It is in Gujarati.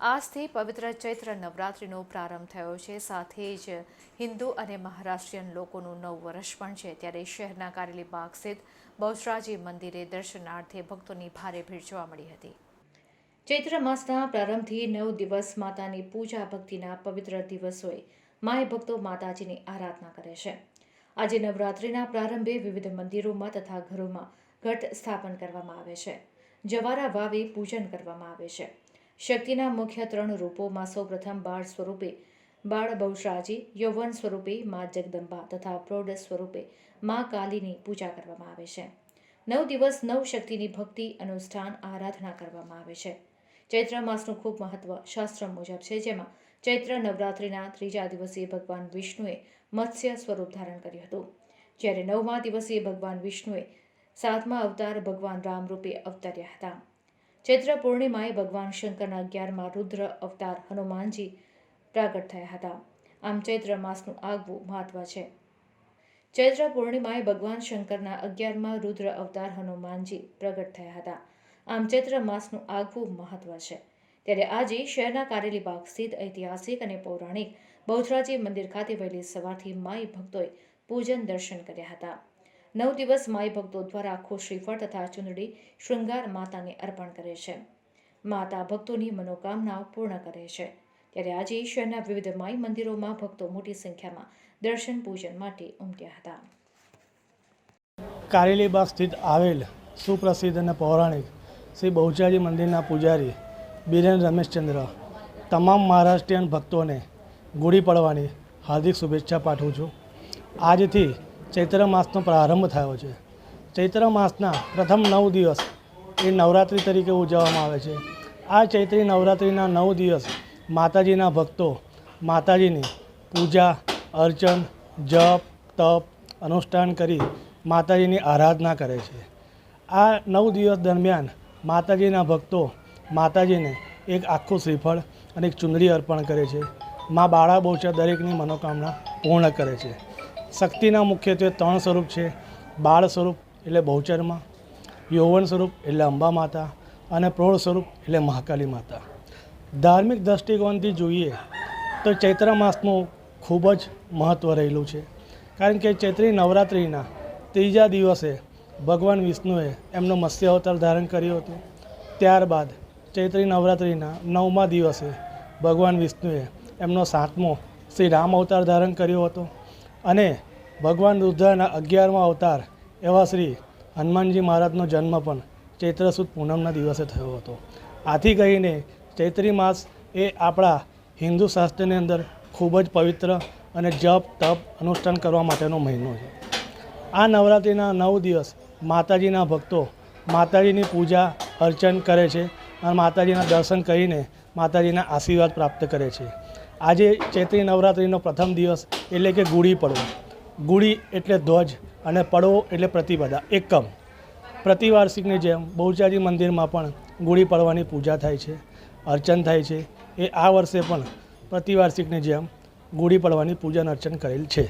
આજથી પવિત્ર ચૈત્ર નવરાત્રિનો પ્રારંભ થયો છે. સાથે જ હિન્દુ અને મહારાષ્ટ્રીયન લોકોનું નવ વર્ષ પણ છે. ત્યારે શહેરના કારેલી બાગ સ્થિત બહુચરાજી મંદિરે દર્શનાર્થે ભક્તોની ભારે ભીડ જોવા મળી હતી. ચૈત્ર માસના પ્રારંભથી નવ દિવસ માતાની પૂજા ભક્તિના પવિત્ર દિવસોએ માય ભક્તો માતાજીની આરાધના કરે છે. આજે નવરાત્રિના પ્રારંભે વિવિધ મંદિરોમાં તથા ઘરોમાં ઘટ સ્થાપન કરવામાં આવે છે. જવારા વાવી પૂજન કરવામાં આવે છે. શક્તિના મુખ્ય ત્રણ રૂપોમાં સૌપ્રથમ બાળ સ્વરૂપે બાળ બહુશ્રાજી, યૌવન સ્વરૂપે મા જગદંબા તથા પ્રૌઢ સ્વરૂપે મા કાલીની પૂજા કરવામાં આવે છે. નવ દિવસ નવ શક્તિની ભક્તિ અનુષ્ઠાન આરાધના કરવામાં આવે છે. ચૈત્ર માસનું ખૂબ મહત્વ શાસ્ત્ર મુજબ છે, જેમાં ચૈત્ર નવરાત્રિના ત્રીજા દિવસે ભગવાન વિષ્ણુએ મત્સ્ય સ્વરૂપ ધારણ કર્યું હતું. જ્યારે નવમા દિવસે ભગવાન વિષ્ણુએ સાતમા અવતાર ભગવાન રામ રૂપે અવતર્યા હતા. ચૈત્ર પૂર્ણિમાએ ભગવાન શંકરના અગિયારમાં રુદ્ર અવતાર હનુમાનજી પ્રાગટ થયા હતા. આમ ચૈત્ર માસનું આગવું મહત્વ છે. ચૈત્ર પૂર્ણિમાએ ભગવાન શંકરના અગિયારમાં રુદ્ર અવતાર હનુમાનજી પ્રગટ થયા હતા. આમ ચૈત્ર માસનું આગવું મહત્વ છે. ત્યારે આજે શહેરના કારેલી બાગ સ્થિત ઐતિહાસિક અને પૌરાણિક બહુચરાજી મંદિર ખાતે વહેલી સવારથી માઈ ભક્તોએ પૂજન દર્શન કર્યા હતા. નવ દિવસ માઈ ભક્તો દ્વારા આખો શ્રીફળ તથા ચુંદડી શૃંગાર માતાને અર્પણ કરે છે. માતા ભક્તોની મનોકામનાઓ પૂર્ણ કરે છે. ત્યારે આજે શહેરના વિવિધ માઈ મંદિરોમાં ભક્તો મોટી સંખ્યામાં દર્શન પૂજન માટે ઉમટ્યા હતા. કારેલીબાગ સ્થિત આવેલ સુપ્રસિદ્ધ અને પૌરાણિક શ્રી બહુચારી મંદિરના પૂજારી બિરેન રમેશચંદ્ર તમામ મહારાષ્ટ્રીયન ભક્તોને ગુડી પડવાની હાર્દિક શુભેચ્છા પાઠવું છું. આજથી ચૈત્ર માસનો પ્રારંભ થયો છે. ચૈત્ર માસના પ્રથમ નવ દિવસ એ નવરાત્રિ તરીકે ઉજવવામાં આવે છે. આ ચૈત્રી નવરાત્રિના નવ દિવસ માતાજીના ભક્તો માતાજીની પૂજા, અર્ચન, જપ, તપ, અનુષ્ઠાન કરી માતાજીની આરાધના કરે છે. આ નવ દિવસ દરમિયાન માતાજીના ભક્તો માતાજીને એક આખું શ્રીફળ અને એક ચુંદડી અર્પણ કરે છે. મા બાળા બહુચા દરેકની મનોકામના પૂર્ણ કરે છે. શક્તિના મુખ્યત્વે ત્રણ સ્વરૂપ છે. બાળ સ્વરૂપ એટલે બહુચરમાં, યૌવન સ્વરૂપ એટલે અંબા માતા અને પ્રૌઢ સ્વરૂપ એટલે મહાકાલી માતા. ધાર્મિક દૃષ્ટિકોણથી જોઈએ તો ચૈત્ર માસનું ખૂબ જ મહત્ત્વ રહેલું છે. કારણ કે ચૈત્રી નવરાત્રિના ત્રીજા દિવસે ભગવાન વિષ્ણુએ એમનો મત્સ્ય અવતાર ધારણ કર્યો હતો. ત્યારબાદ ચૈત્રી નવરાત્રિના નવમા દિવસે ભગવાન વિષ્ણુએ એમનો સાતમો શ્રી રામ અવતાર ધારણ કર્યો હતો. અને ભગવાન રુદ્રના અગિયારમા અવતાર એવા શ્રી હનુમાનજી મહારાજનો જન્મ પણ ચૈત્ર સુદ પૂનમના દિવસે થયો હતો. આથી કહીને ચૈત્રી માસ એ આપણા હિન્દુ શાસ્ત્રની અંદર ખૂબ જ પવિત્ર અને જપ, તપ અનુષ્ઠાન કરવા માટેનો મહિનો છે. આ નવરાત્રિના નવ દિવસ માતાજીના ભક્તો માતાજીની પૂજા, અર્ચન કરે છે અને માતાજીના દર્શન કરીને માતાજીના આશીર્વાદ પ્રાપ્ત કરે છે. આજે ચૈત્રી નવરાત્રિનો પ્રથમ દિવસ એટલે કે ગુડી પડવો ગુડી એટલે ધ્વજ અને પડવો એટલે પ્રતિપદા, એકમ. પ્રતિવાર્ષિકની જેમ બહુચારી મંદિરમાં પણ ગુડી પડવાની પૂજા થાય છે, અર્ચન થાય છે. એ આ વર્ષે પણ પ્રતિવાર્ષિકની જેમ ગુડી પડવાની પૂજન અર્ચન કરેલ છે.